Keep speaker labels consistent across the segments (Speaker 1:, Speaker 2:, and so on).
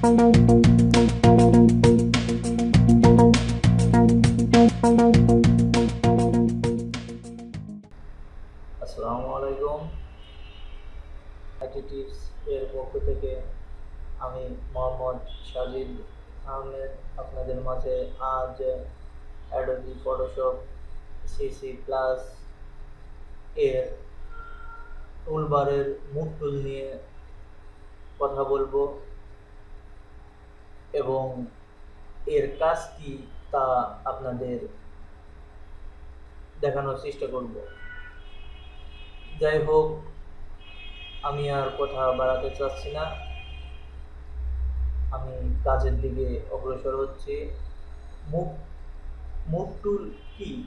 Speaker 1: আসসালামু আলাইকুম। এর পক্ষ থেকে আমি মোহাম্মদ সাজিদ আহমেদ। আপনাদের মাঝে আজ অ্যাডোবি ফটোশপ সিসি প্লাস এর টুলবারের মুখ টুল নিয়ে কথা বলব। এবং এর কাজ কি তা আপনাদের দেখানোর চেষ্টা করব। যাই হোক আমি আর কথা বাড়াতে চাচ্ছি না। আমি কাজের দিকে অগ্রসর হচ্ছি। মুখ মুখ টুল কি?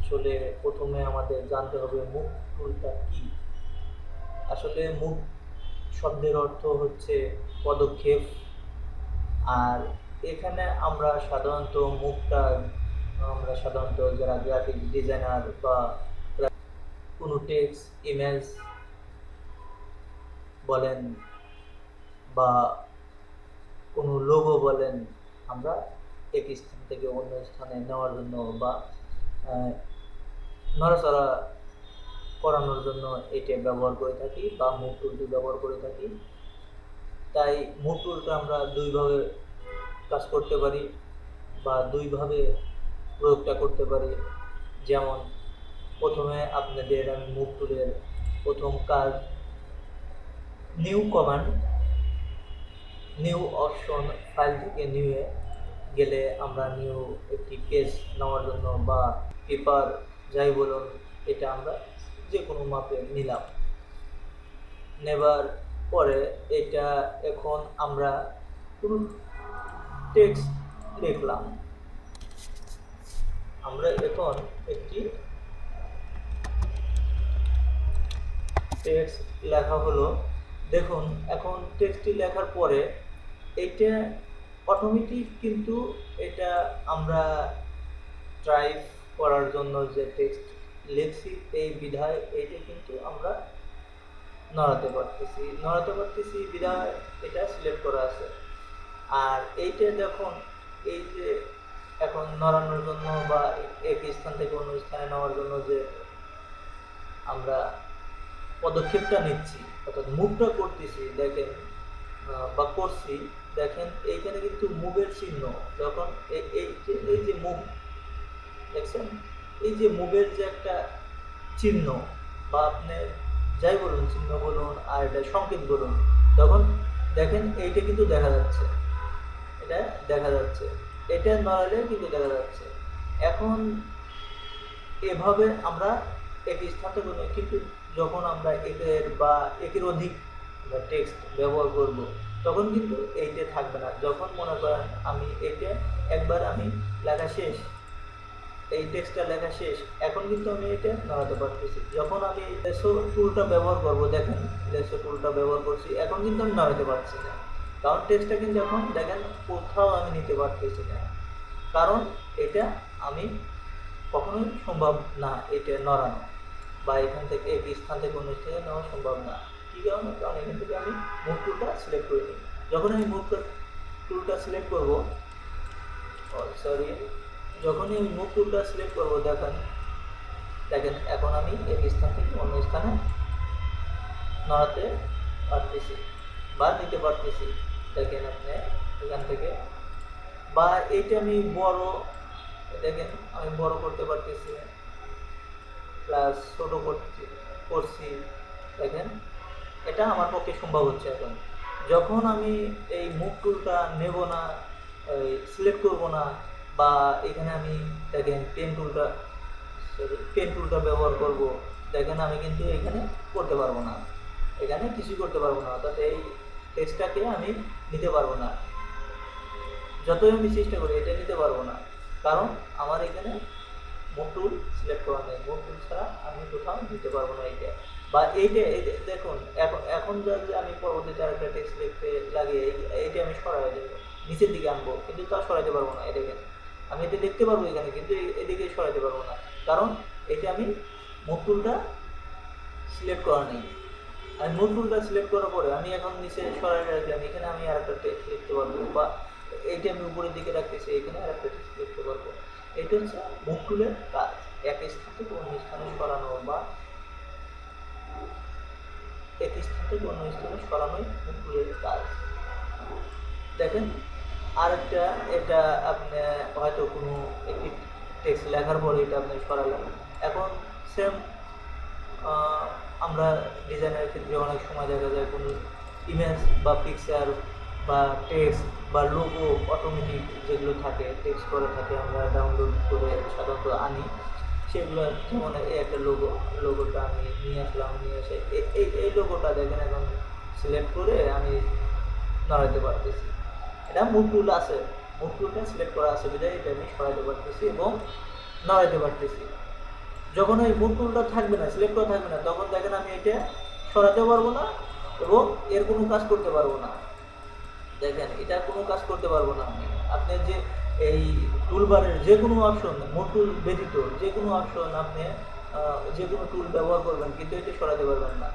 Speaker 1: আসলে প্রথমে আমাদের জানতে হবে মুখ টুলটা কি? আসলে মুখ শব্দের অর্থ হচ্ছে পদক্ষেপ। আর এখানে আমরা সাধারণত মুখটা আমরা সাধারণত যারা গ্রাফিক ডিজাইনার বা কোনো টেক্সট ইমেজ বলেন বা কোনো লোগো বলেন, আমরা এক স্থান থেকে অন্য স্থানে নেওয়ার জন্য বা নড়াচড়া করানোর জন্য এটা ব্যবহার করে থাকি বা মুখ টুলটি ব্যবহার করে থাকি। তাই মুখ টুলটা আমরা দুইভাবে কাজ করতে পারি বা দুইভাবে প্রয়োগটা করতে পারি। যেমন, প্রথমে আপনাদের আমি মুভ টুলের প্রথম কাজ new command new option file থেকে নিউয়ে গেলে আমরা নিউ একটি পেজ নেওয়ার জন্য বা পেপার যাই বলুন, এটা আমরা যে কোনো মাপে নিলাম। নেবার পরে এটা এখন আমরা কোনো টেক্সট লিখলাম। আমরা এখন একটি টেক্সট লেখা হলো। দেখুন, এখন টেক্সটটি লেখার পরে এটা অটোমেটিক কিন্তু এটা আমরা ট্রাইপ করার জন্য যে টেক্সট লিখছি, এই বিধায় এইটা কিন্তু আমরা নড়াতে পারতেছি নড়াতে পারতেছি, বিধায় এটা সিলেক্ট করা আছে। আর এইটা দেখুন এই যে এখন নড়ানোর জন্য বা এক স্থান থেকে অন্য স্থানে নেওয়ার জন্য যে আমরা পদক্ষেপটা নিচ্ছি, অর্থাৎ মুভটা করতেছি, দেখেন বা করছি, দেখেন এইখানে কিন্তু মুভের চিহ্ন, যখন এই- এই যে এই যে মুভ দেখছেন? এই যে মুভের যে একটা চিহ্ন, বা আপনি যাই বলুন চিহ্ন বলুন, আর এটা সংকেত বলুন, তখন দেখেন এইটা কিন্তু দেখা যাচ্ছে। এটা দেখা যাচ্ছে। এটা নড়ালে কিন্তু দেখা যাচ্ছে। এখন এভাবে আমরা এটি স্থান থেকে কিন্তু যখন আমরা একের বা একের অধিক টেক্সট ব্যবহার করব, তখন কিন্তু এইটা থাকবে না। যখন মনে করেন আমি এইটা একবার আমি লেখা শেষ এই টেক্সটটা লেখা শেষ। এখন কিন্তু আমি এটা নড়াতে পারতেছি। যখন আমি লেসো টুলটা ব্যবহার করব, দেখেন লেসো টুলটা ব্যবহার করছি, এখন কিন্তু আমি নড়াতে পারছি না। কারণ টেক্সটটা কিন্তু এখন দেখেন, কোথাও আমি নিতে পারতেছি না। কারণ এটা আমি কখনোই সম্ভব না এটা নড়ানো। বা এখান থেকে এক স্থান থেকে অন্য স্থানে নেওয়া সম্ভব না। কী কারণে? কারণ এখান থেকে আমি মুভ টুলটা সিলেক্ট করে নিই। যখন আমি মুভ টুলটা সিলেক্ট করব সরি যখনই আমি মুভ টুলটা সিলেক্ট করব, দেখেন দেখেন, এখন আমি এক স্থান থেকে অন্য স্থানে নড়াতে পারতেছি বা নিতে পারতেছি। দেখেন আপনি, এখান থেকে। বা এইটা আমি বড়, দেখেন, আমি বড় করতে পারতেছি। প্লাস ছোটো করছি করছি। দেখেন, এটা আমার পক্ষে সম্ভব হচ্ছে এখন। যখন আমি এই মুভ টুলটা নেব না সিলেক্ট করব না বা এখানে আমি দেখেন পেন টুলটা সরি পেন টুলটা ব্যবহার করব। দেখেন আমি কিন্তু এখানে করতে পারব না। এখানে কিছুই করতে পারব না। অর্থাৎ এই টেক্সটটাকে আমি নিতে পারব না। যতই আমি চেষ্টা করি, এটা নিতে পারব না। কারণ আমার এখানে মুভ টুল সিলেক্ট করা নেই। মুভ টুল ছাড়া আমি কোথাও দিতে পারব না এইটা। বা এইটা দেখুন এখন এখন যদি আমি পরবর্তীতে আরেকটা টেক্সট লিখতে লাগিয়ে, এই- এইটা আমি সরাই দেবো। নিচের দিকে আনব। কিন্তু তা সরাইতে পারব না এটাকে আমি এটা দেখতে পারব এখানে, কিন্তু এদিকে সরাইতে পারব না। কারণ এটা আমি মুভ টুলটা সিলেক্ট করা নেই। আমি মূল টুলটা সিলেক্ট করার পরে আমি এখন নিচে সরাই রাখলাম এখানে আমি আরেকটা টেক্সট লিখতে পারব, বা এইটা আমি উপরের দিকে রাখতেছি, এখানে আর একটা টেক্সট লিখতে পারব। এটা হচ্ছে মুখ টুলের কাজ। এক স্থান থেকে অন্য স্থানে সরানো বা এক স্থান থেকে অন্য স্থানে সরানোই মুখ টুলের কাজ। দেখেন আরেকটা, এটা আপনি, হয়তো কোনো একটি টেক্সট লেখার পরে এটা আপনি সরালেন। এখন সেম আমরা ডিজাইনের ক্ষেত্রে অনেক সময় দেখা যায় কোনো ইমেজ বা পিকচার বা টেক্সট বা লোগো অটোমেটিক যেগুলো থাকে টেক্সট করা থাকে, আমরা ডাউনলোড করে সাধারণত আনি। সেগুলো যেমন এই একটা লোগো লোগোটা আমি নিয়ে আসলাম, নিয়ে এসে এই এই লোগোটা দেখেন এখন সিলেক্ট করে আমি নড়াইতে পারতেছি। এটা মুভ টুল আছে। মুভ টুলটা সিলেক্ট করা আছে, বিধায় এটা আমি সরাইতে পারতেছি এবং নড়াইতে পারতেছি। যখন ওই মুভ টুলটা থাকবে না সিলেক্ট করা থাকবে না, তখন দেখেন আমি এটা সরাতে পারব না এবং এর কোনো কাজ করতে পারব না। দেখেন, এটা কোনো কাজ করতে পারব না আমি। আপনি যে এই টুলবারের যে কোনো অপশন মোট টুল ব্যতীত যে কোনো অপশন আপনি যে কোনো টুল ব্যবহার করবেন, কিন্তু এটা সরাতে পারবেন না।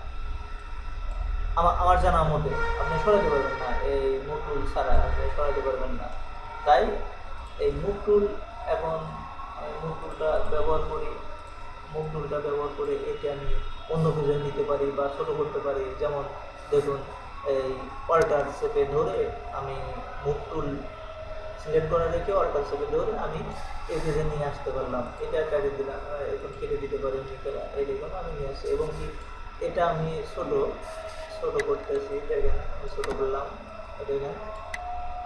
Speaker 1: আমার আমার জানা মতে আপনি সরাতে পারবেন না, এই মুখ টুল ছাড়া আপনি সরাতে পারবেন না। তাই এই টুল এখন আমি ব্যবহার করি মুখ টুলটা ব্যবহার করে একে আমি অন্য পেজে নিতে পারি বা ছোটো করতে পারি। যেমন দেখুন, এই অল্টার শেপে ধরে আমি মুখ টুল সিলেক্ট করে রেখে অল্টার শেপে ধরে আমি এই পেজে নিয়ে আসতে পারলাম। এটা কেটে দিলাম এখন কেটে দিতে পারি এই দেখুন, আমি নিয়ে আসি এবং কি এটা আমি ছোট ছোট করতেছি দেখেন আমি ছোট করলাম দেখেন,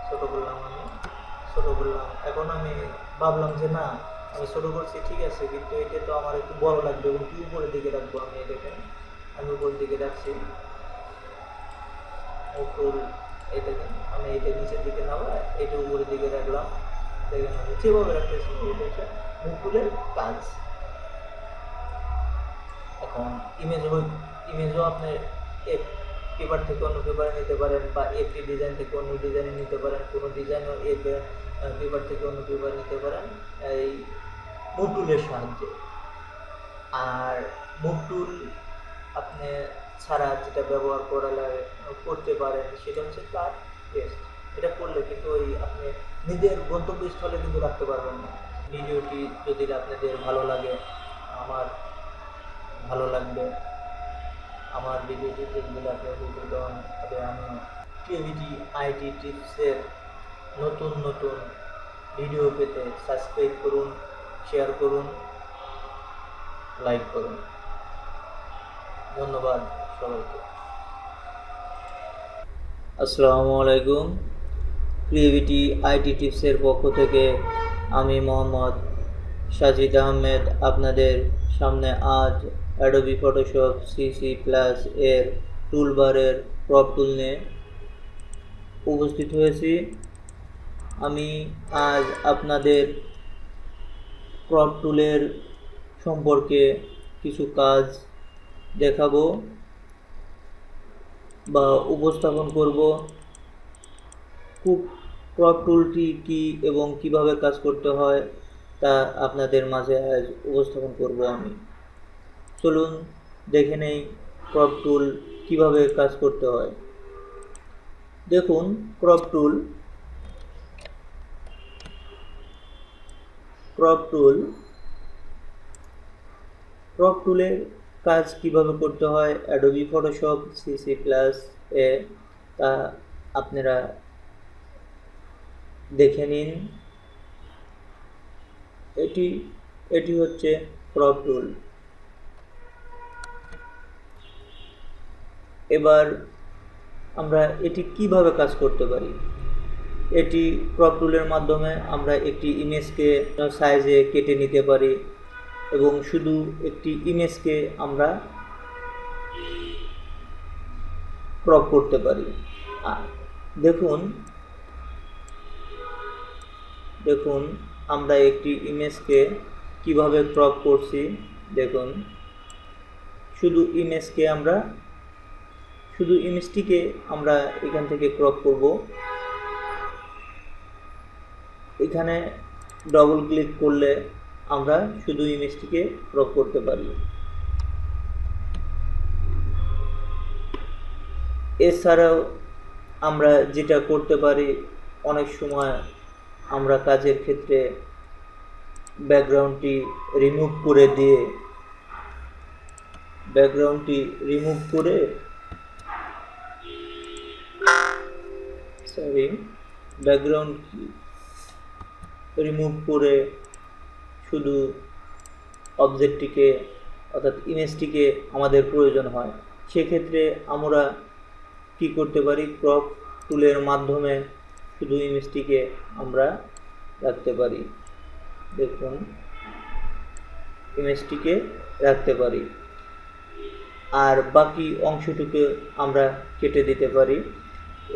Speaker 1: ছোট করলাম আমি, ছোট করলাম। এখন আমি ভাবলাম যে না, আমি ছোট করছি, ঠিক আছে, কিন্তু এটা তো আমার একটু বড় লাগবে এবং কি উপরের দিকে রাখব আমি দেখেন, আমি উপরের দিকে রাখছি। উপর, এই দেখেন, আমি এটা নিচের দিকে নামা এটা উপরের দিকে রাখলাম। দেখেন আমি যেভাবে রাখতেছি, এটা হচ্ছে মুকুলের কাজ। এখন ইমেজ ইমেজও আপনার পেপার থেকে অন্য পেপারে নিতে পারেন বা একটি ডিজাইন থেকে অন্য ডিজাইনে নিতে পারেন, কোনো ডিজাইনও এক পেপার থেকে অন্য পেপার নিতে পারেন, এই মুভ টুলের সাহায্যে। আর মুভ টুল আপনি ছাড়া যেটা ব্যবহার করা লাগে করতে পারেন, সেটা হচ্ছে কাট পেস্ট এটা করলে কিন্তু ওই আপনি নিজের গন্তব্যস্থলে কিন্তু রাখতে পারবেন না। ভিডিওটি যদি আপনাদের ভালো লাগে, আমার ভালো লাগবে। আমার ভিডিওটি উপকৃত হন তবে আমি ক্রিয়েভিটি আইটি টিপসের নতুন নতুন ভিডিও পেতে সাবস্ক্রাইব করুন শেয়ার করুন লাইক করুন। ধন্যবাদ সবাইকে। আসসালামু আলাইকুম। ক্রিয়েভিটি আইটি টিপসের পক্ষ থেকে আমি মোহাম্মদ সাজিদ আহমেদ আপনাদের সামনে আজ অ্যাডোবি ফটোশপ সিসি প্লাস এর টুলবারের ক্রপ টুল নিয়ে উপস্থিত হয়েছি। আমি আজ আপনাদের ক্রপ টুলের সম্পর্কে কিছু কাজ দেখাবো বা উপস্থাপন করব। খুব ক্রপ টুলটি কি এবং কীভাবে কাজ করতে হয় তা আপনাদের মাঝে আজ উপস্থাপন করব আমি। চলুন দেখে নেই ক্রপ টুল কীভাবে কাজ করতে হয়। দেখুন crop tool crop tool crop টুলের কাজ কীভাবে করতে হয়? অ্যাডোবি ফটোশপ সিসি প্লাস এ তা আপনারা দেখে নিন। এটি এটি হচ্ছে ক্রপ টুল এবার আমরা এটি কীভাবে কাজ করতে পারি? এটি ক্রপ টুলের মাধ্যমে আমরা একটি ইমেজকে সাইজে কেটে নিতে পারি এবং শুধু একটি ইমেজকে আমরা ক্রপ করতে পারি। দেখুন দেখুন, আমরা একটি ইমেজকে কীভাবে ক্রপ করছি? দেখুন, শুধু ইমেজকে আমরা শুধু ইমেজটিকে আমরা এখান থেকে ক্রপ করব। এখানে ডবল ক্লিক করলে আমরা শুধু ইমেজটিকে ক্রপ করতে পারি। এছাড়াও আমরা যেটা করতে পারি, অনেক সময় আমরা কাজের ক্ষেত্রে ব্যাকগ্রাউন্ডটি রিমুভ করে দিয়ে, ব্যাকগ্রাউন্ডটি রিমুভ করে সরি ব্যাকগ্রাউন্ড কি রিমুভ করে শুধু অবজেক্টটিকে অর্থাৎ ইমেজটিকে আমাদের প্রয়োজন হয়। সেক্ষেত্রে আমরা কি করতে পারি? ক্রপ টুলের মাধ্যমে শুধু ইমেজটিকে আমরা রাখতে পারি। দেখুন ইমেজটিকে রাখতে পারি। আর বাকি অংশটুকু আমরা কেটে দিতে পারি।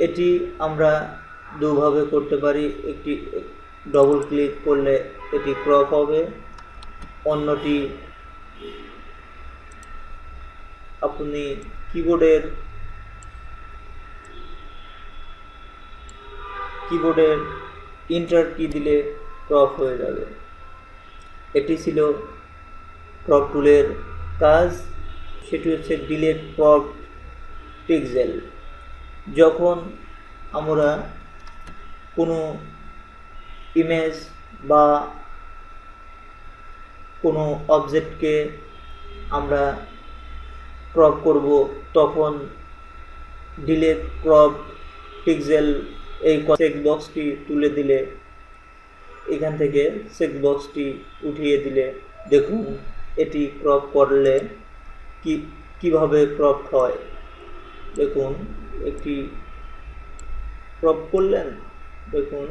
Speaker 1: এটি আমরা দুভাবে করতে পারি। একটি ডবল ক্লিক করলে এটি ক্রপ হবে। অন্যটি আপনি কিবোর্ডের কিবোর্ডের ইন্টার কি দিলে ক্রপ হয়ে যাবে। এটি ছিল ক্রপ টুলের কাজ। সেটি হচ্ছে ডিলেট ক্রপ পিক্সেল যখন আমরা কোনো ইমেজ বা কোনো অবজেক্টকে আমরা ক্রপ করব, তখন ডিলেট ক্রপ পিক্সেল এই চেক বক্সটি তুলে দিলে, এখান থেকে চেক বক্সটি উঠিয়ে দিলে, দেখুন এটি ক্রপ করলে কি, কীভাবে ক্রপ হয়। দেখুন একটি ক্রপ করলেন, দেখুন।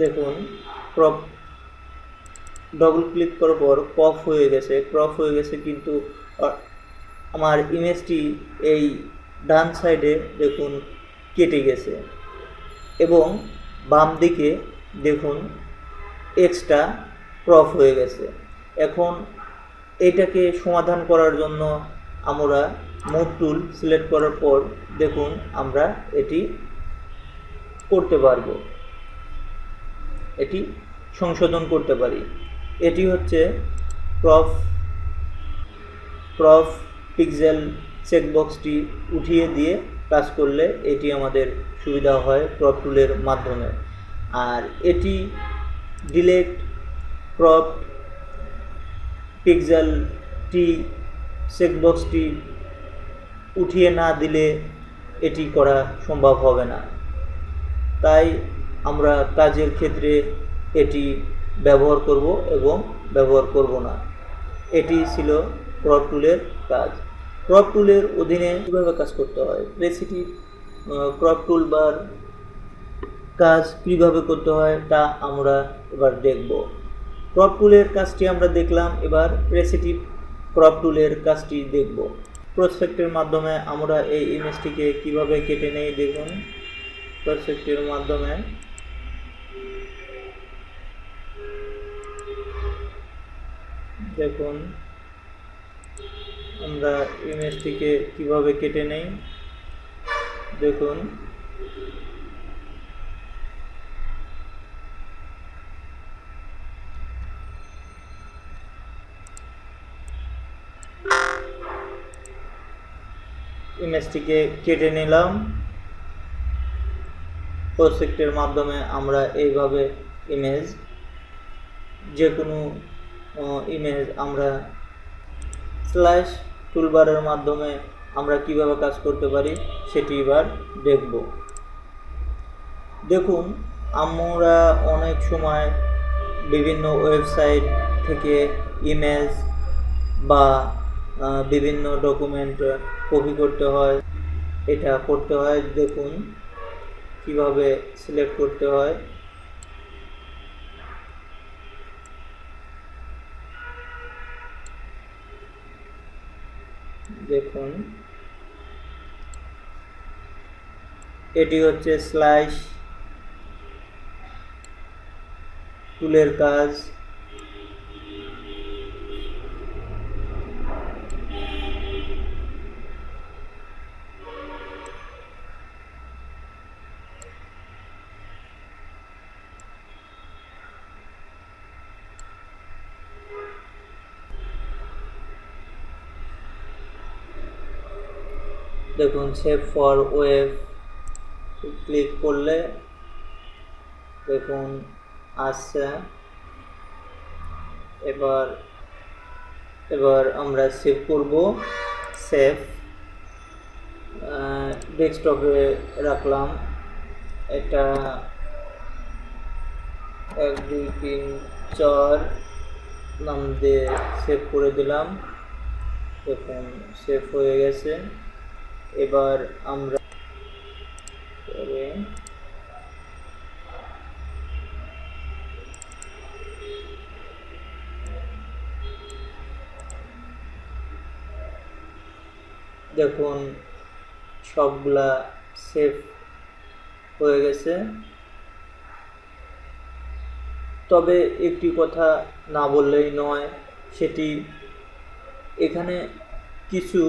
Speaker 1: দেখুন ক্রপ ডবল ক্লিক করার পর ক্রপ হয়ে গেছে। ক্রপ হয়ে গেছে কিন্তু আমার ইমেজটি এই ডান সাইডে দেখুন, কেটে গেছে। এবং বাম দিকে দেখুন এক্সট্রা ক্রপ হয়ে গেছে। এখন এটাকে সমাধান করার জন্য আমরা মুভ টুল সিলেক্ট করার পর দেখুন আমরা এটি করতে পারব। এটি সংশোধন করতে পারি। এটি হচ্ছে ক্রপ ক্রপ পিক্সেল চেকবক্সটি উঠিয়ে দিয়ে কাজ করলে এটি আমাদের সুবিধা হয় ক্রপ টুলের মাধ্যমে। আর এটি ডিলেট ক্রপ পিক্সেলটি চেকবক্সটি উঠিয়ে না দিলে এটি করা সম্ভব হবে না। তাই আমরা কাজের ক্ষেত্রে এটি ব্যবহার করব এবং ব্যবহার করব না। এটি ছিল ক্রপ টুলের কাজ। ক্রপ টুলের অধীনে কীভাবে কাজ করতে হয়? রেসিপি ক্রপ টুল বার কাজ কীভাবে করতে হয় তা আমরা এবার দেখব। ক্রপ টুলের কাজটি আমরা দেখলাম। এবার রেসিপি ক্রপ টুলের কাজটি দেখব। প্রসপেক্টের মাধ্যমে আমরা এই ইমেজটিকে কীভাবে কেটে নেই দেখুন। প্রসপেক্টের মাধ্যমে দেখুন, আমরা ইমেজটিকে কীভাবে কেটে নেই। দেখুন ইমেজটিকে কেটে নিলাম। প্রসেক্টের মাধ্যমে আমরা এইভাবে ইমেজ যে কোনো ইমেজ আমরা স্ল্যাশ টুলবারের মাধ্যমে আমরা কীভাবে কাজ করতে পারি সেটি এবার দেখব। দেখুন, আমরা অনেক সময় বিভিন্ন ওয়েবসাইট থেকে ইমেজ বা বিভিন্ন ডকুমেন্ট কপি করতে হয়। এটা করতে হয়, দেখুন কীভাবে সিলেক্ট করতে হয়। দেখুন। এটি হচ্ছে স্লাইস টুলের কাজ। দেখুন সেভ ফর ওয়েব ক্লিক করলে দেখুন আসছে। এবার এবার আমরা সেভ করব। সেভ ডেস্কটপে রাখলাম। এটা এক, দুই, তিন, চার নাম দিয়ে সেভ করে দিলাম। দেখুন সেভ হয়ে গেছে। এবার আমরা দেখুন, সবগুলা সেভ হয়ে গেছে। তবে একটি কথা না বললেই নয়, সেটি এখানে কিছু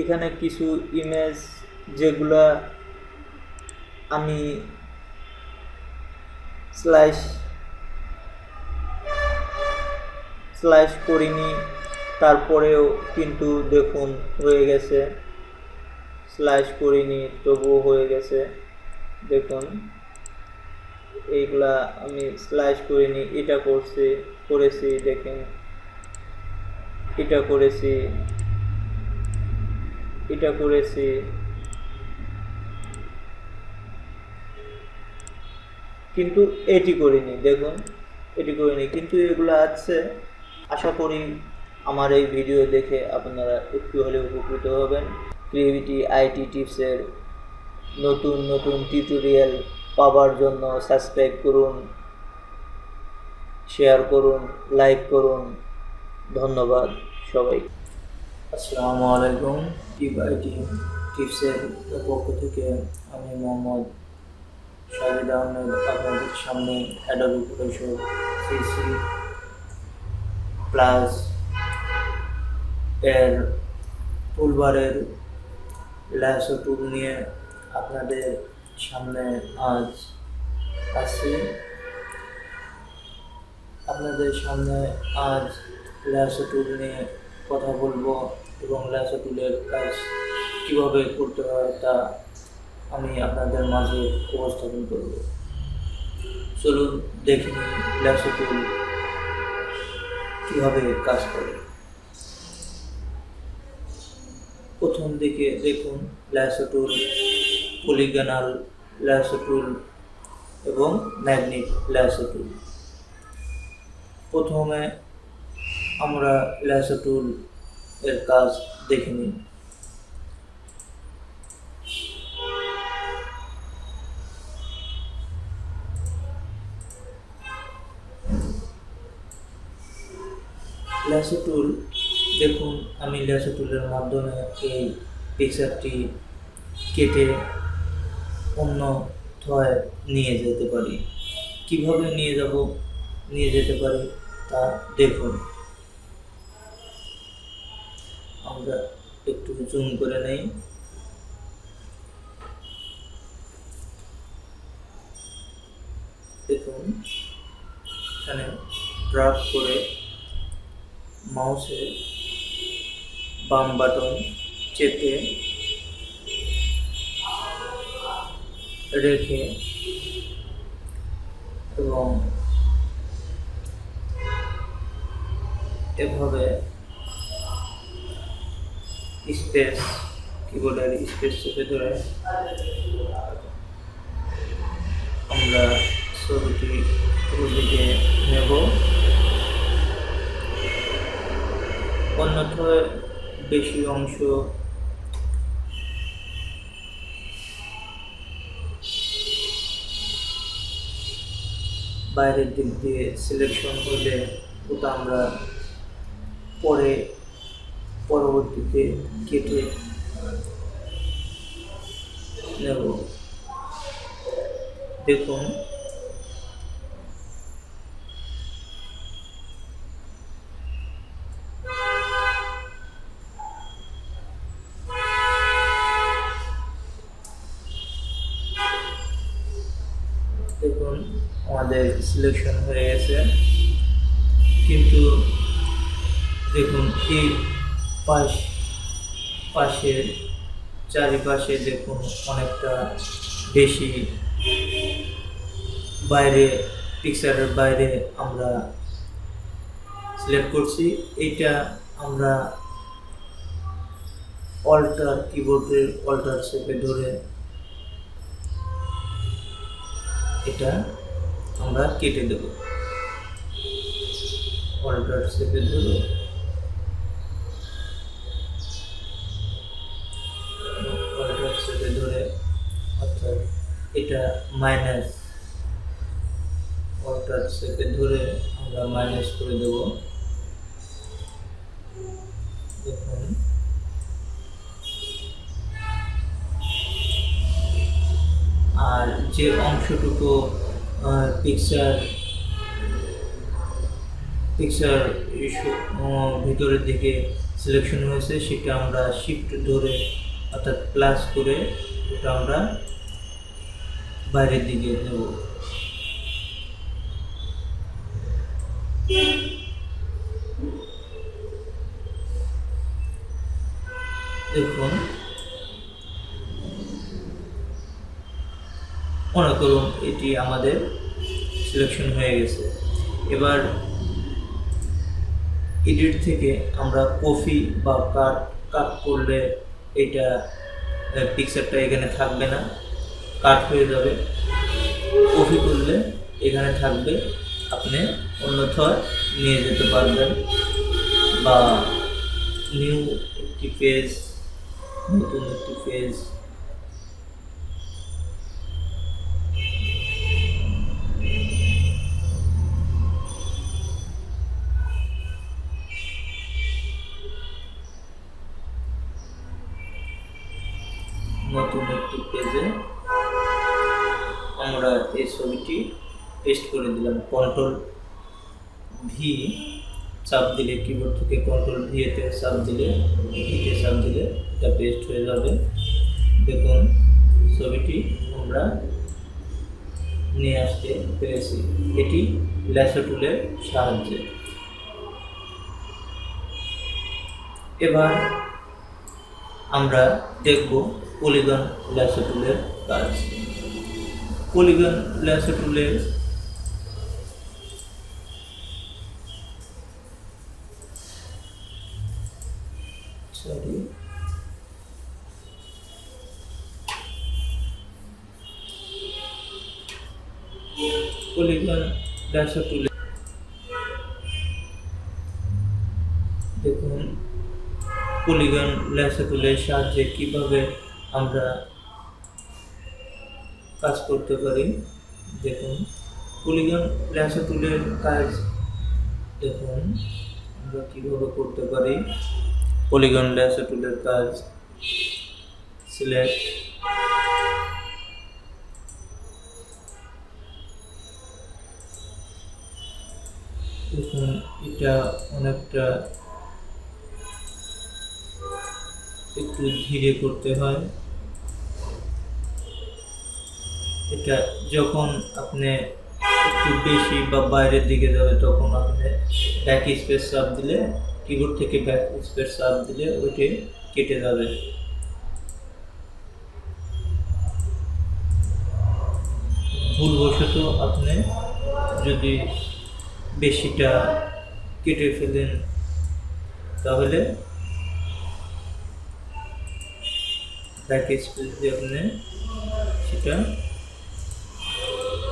Speaker 1: এখানে কিছু ইমেজ যেগুলা আমি স্লাইস স্লাইস করিনি, তারপরেও কিন্তু দেখুন হয়ে গেছে। স্লাইস করিনি, তবুও হয়ে গেছে। দেখুন, এইগুলা আমি স্লাইস করিনি, এটা করছি, করেছি, দেখেন। এটা করেছি। এটা করেছি। কিন্তু এটি করিনি, দেখুন, এটি করিনি। কিন্তু এগুলো আছে। আশা করি আমার এই ভিডিও দেখে আপনারা একটু হলে উপকৃত হবেন। ক্রিয়েভিটি আইটি টিপসের নতুন নতুন টিউটোরিয়াল পাওয়ার জন্য সাবস্ক্রাইব করুন শেয়ার করুন লাইক করুন। ধন্যবাদ সবাই আসসালামু আলাইকুম টিপ আইটি টিপসের পক্ষ থেকে আমি মোহাম্মদ শাহিদ আহমেদ আপনাদের সামনে অ্যাডোবি ফটোশপ সিসি প্লাস এর টুলবারের ল্যাসো টুল নিয়ে আপনাদের সামনে আজ আসছি। আপনাদের সামনে আজ ল্যাসো টুল নিয়ে কথা বলব এবং ল্যাসো টুলের কাজ কীভাবে করতে হয় তা আমি আপনাদের মাঝে উপস্থাপন করব। চলুন দেখে টুল কীভাবে কাজ করে। প্রথম দিকে দেখুন lasso tool polygonal lasso tool এবং ম্যাগনেট ল্যাসো টুল প্রথমে আমরা ল্যাসো টুল এর কাজ দেখে নিই। ল্যাসো টুল দেখুন, আমি ল্যাসো টুলের মাধ্যমে এই পিকচারটি কেটে অন্য থয় নিয়ে যেতে পারি। কীভাবে নিয়ে যাব, নিয়ে যেতে পারি তা দেখুন। আমরা একটু জুম করে নেই। দেখুন, এখানে ড্রাগ করে মাউসের বাম বাটন চেপে রেখে এবং এভাবে স্পেস, কিবোর্ডের স্পেস চেপে ধরে। আমরা ছবিটি দিকে নেব। অন্যথায় বেশি অংশ বাইরের দিক দিয়ে সিলেকশন হলে ওটা আমরা পরে, পরবর্তীতে কেটে নেব দেখুন দেখুন আমাদের সিলেকশন হয়ে গেছে কিন্তু দেখুন এই পাশ পাশের চারিপাশে দেখুন অনেকটা বেশি বাইরে, পিকচারের বাইরে আমরা সিলেক্ট করছি। এইটা আমরা অল্টার কিবোর্ডের অল্টার শেপে ধরে এটা আমরা কেটে দেব। অল্টার শেপে ধরে এটা মাইনাস অল্টার শেপে ধরে আমরা মাইনাস করে দেব। দেখুন। আর যে অংশটুকু পিকচার পিকচার ভিতরের দিকে সিলেকশন হয়েছে, সেটা আমরা শিফট ধরে, অর্থাৎ প্লাস করে ওটা আমরা বাইরের দিকে দেব দেখুন। মনে করুন এটি আমাদের সিলেকশন হয়ে গেছে। এবার এডিট থেকে আমরা কফি বা কাট কাট করলে এটা পিকচারটা এখানে থাকবে না। কাট হয়ে যাবে। কপি করলে এখানে থাকবে, আপনি অন্যথায় নিয়ে যেতে পারবেন। বা নিউ একটি পেজ নতুন একটি পেজ দিলাম কন্ট্রোল ভি চাপ দিলে কিবোর্ড থেকে কন্ট্রোল ভি এতে চাপ দিলে ভিতে চাপ দিলে এটা পেস্ট হয়ে যাবে। দেখুন, ছবিটি আমরা নিয়ে আসতে পেরেছি। এটি ল্যাসো টুলের সাহায্যে। এবার আমরা দেখব পলিগন ল্যাসো টুলের কাজ। পলিগন ল্যাসো টুলের ল্যাসো টুলে দেখুন, পলিগন ল্যাসো টুলের সাহায্যে কীভাবে আমরা কাজ করতে পারি, দেখুন, পলিগন ল্যাসো টুলের কাজ, দেখুন, আমরা কীভাবে করতে পারি, পলিগন ল্যাসো টুলের কাজ সিলেক্ট দেখুন এটা অনেকটা একটু ধীরে করতে হয়। এটা যখন আপনি একটু বেশি বা বাইরের দিকে যাবে, তখন আপনি ব্যাক স্পেস চাপ দিলে কিবোর্ড থেকে ব্যাক স্পেস চাপ দিলে ওইটি কেটে যাবে। ভুলবশত আপনি যদি বেশিটা কেটে ফেলেন। তাহলে ব্যাক স্পেস দিয়ে আপনি সেটা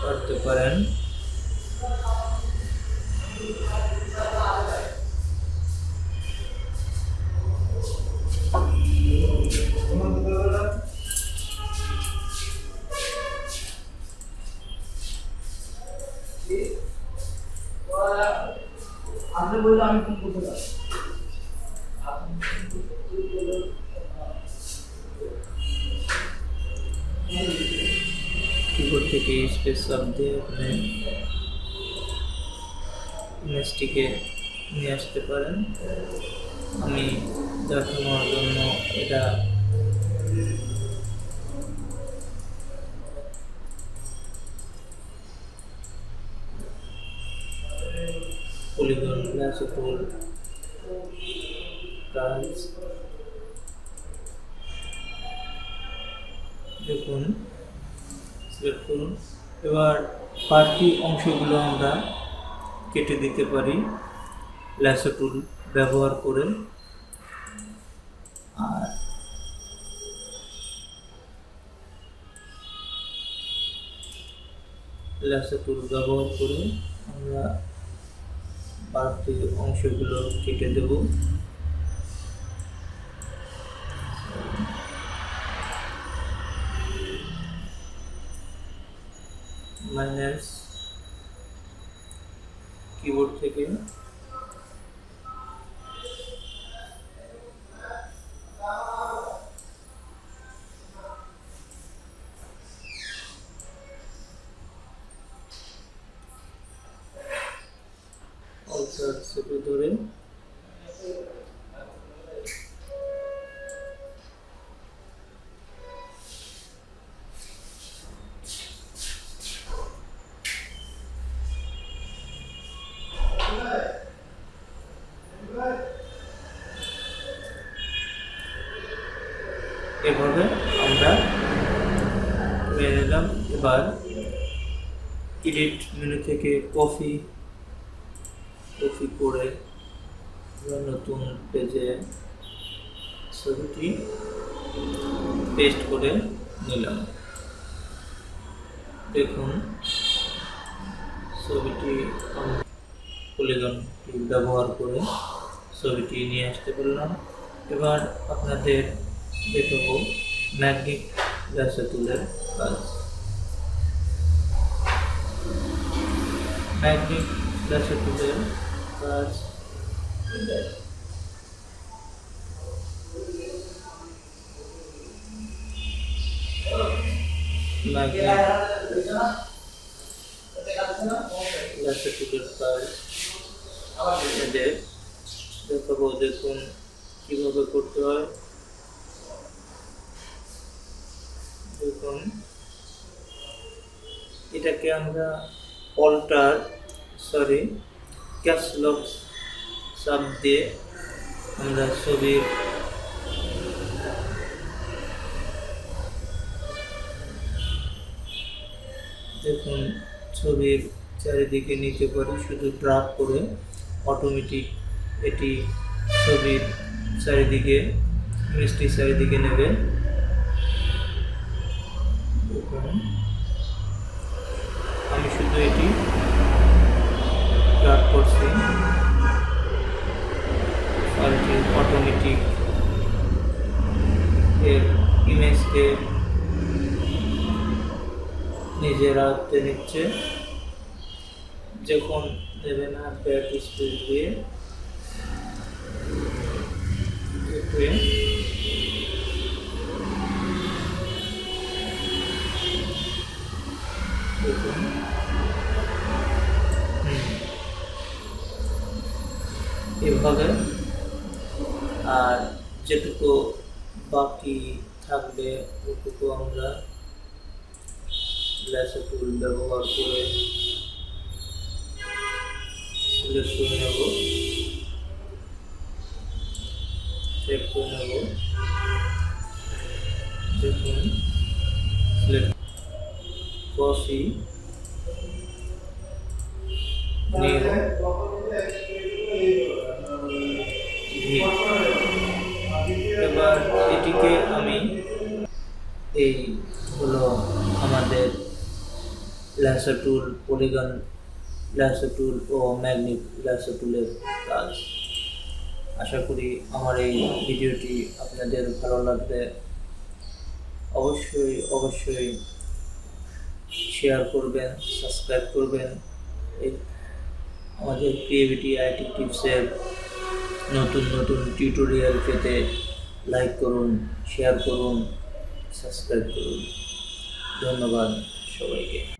Speaker 1: করতে পারেন।
Speaker 2: বললে আমি ফোন করতে পারি
Speaker 1: ইমেজটিকে নিয়ে আসতে পারেন। আমি দেখানোর জন্য এটা টুল কাজ দেখুন সিলেক্ট করুন। এবার বাড়তি অংশগুলো আমরা কেটে দিতে পারি। ল্যাসো টুল ব্যবহার করে। আর ল্যাসো টুল ব্যবহার করে আমরা বাড়তি অংশগুলো কেটে দেব মাইনাস থেকে কফি কপি করে নতুন পেজে ছবিটি পেস্ট করে নিলাম। দেখুন, ছবিটি পলিগন ব্যবহার করে ছবিটি নিয়ে আসতে পারলাম। এবার আপনাদের দেখাবো ম্যাগনিক গ্লাসে তুলের কাজ। ম্যাগনিক গ্লাসে তুলের কাজ ম্যাগনিক গ্লাসে তুলের কাজ আপনাদের দেখাবো দেখুন কীভাবে করতে হয় দেখুন এটাকে আমরা অল্টার সরি ক্যাপসলক সাব দিয়ে আমরা ছবির দেখুন ছবির চারিদিকে নিতে পারি শুধু ড্রাগ করে অটোমেটিক এটি ছবির চারিদিকে, মিষ্টি চারিদিকে নেবে। দেখুন আমি শুধু এটি ড্রাগ করছি। অটোমেটিক এর ইমেজকে নিজের আয়ত্তে নিচ্ছে। যখন দেবে না ব্যাক স্পেস দিয়ে দেখবে দেখুন। এভাবে। আর যেটুকু বাকি থাকবে, ওটুকু আমরা ল্যাসো টুল ব্যবহার করে সিলেক্ট করে নেব। করে দেখুন সিলেক্ট কফি নিউ ভি এবার এটিকে আমি এই হলো আমাদের lasso tool polygon lasso tool ও ম্যাগনেট ল্যাসো টুলের কাজ। আশা করি আমার এই ভিডিওটি আপনাদের ভালো লাগবে। অবশ্যই অবশ্যই শেয়ার করবেন সাবস্ক্রাইব করবেন। আমাদের ক্রিয়েভিটি আইটি টিপসের নতুন নতুন টিউটোরিয়াল পেতে লাইক করুন শেয়ার করুন সাবস্ক্রাইব করুন। ধন্যবাদ সবাইকে।